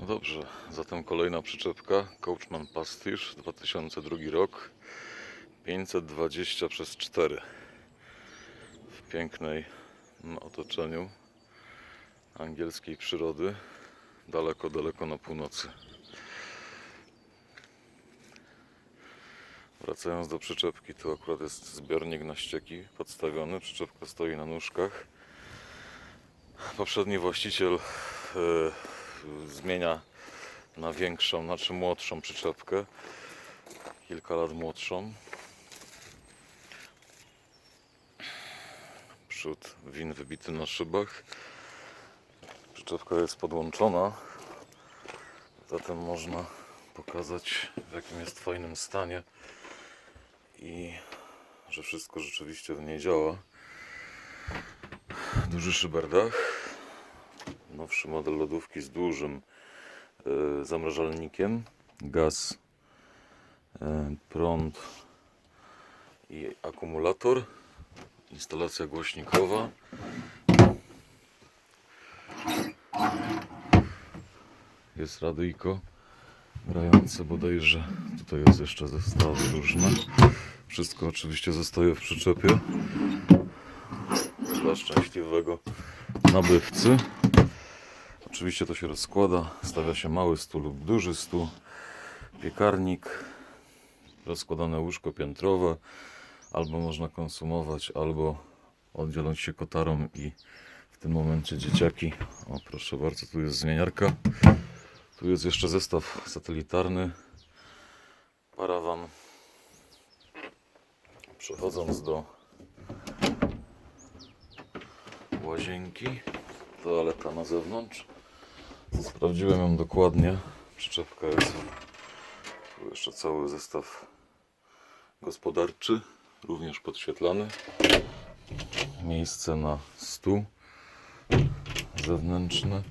No dobrze, zatem kolejna przyczepka Coachman Pastisz 2002 rok 520 przez 4 w pięknej mm, otoczeniu angielskiej przyrody daleko, daleko na północy. Wracając do przyczepki, tu akurat jest zbiornik na ścieki podstawiony, przyczepka stoi na nóżkach. Poprzedni właściciel e, zmienia na większą, znaczy młodszą przyczepkę. Kilka lat młodszą. Przód win wybity na szybach. Przyczepka jest podłączona. Zatem można pokazać w jakim jest fajnym stanie i że wszystko rzeczywiście w niej działa. Duży szyberdach nowszy model lodówki z dużym e, zamrażalnikiem, gaz, e, prąd i akumulator, instalacja głośnikowa. Jest radyjko grające bodajże. Tutaj jest jeszcze zestawy różne. Wszystko oczywiście zostaje w przyczepie dla szczęśliwego nabywcy. Oczywiście to się rozkłada, stawia się mały stół lub duży stół, piekarnik, rozkładane łóżko piętrowe, albo można konsumować, albo oddzielać się kotarą i w tym momencie dzieciaki. O proszę bardzo, tu jest zmieniarka. Tu jest jeszcze zestaw satelitarny, parawan. Przechodząc do łazienki, toaleta na zewnątrz. Sprawdziłem ją dokładnie. Przyczepka jest. Tu jeszcze cały zestaw gospodarczy, również podświetlany. Miejsce na stół zewnętrzny.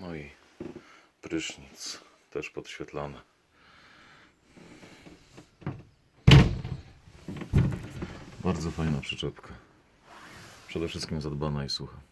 No i prysznic też podświetlany. Bardzo fajna przyczepka. Przede wszystkim zadbana i sucha.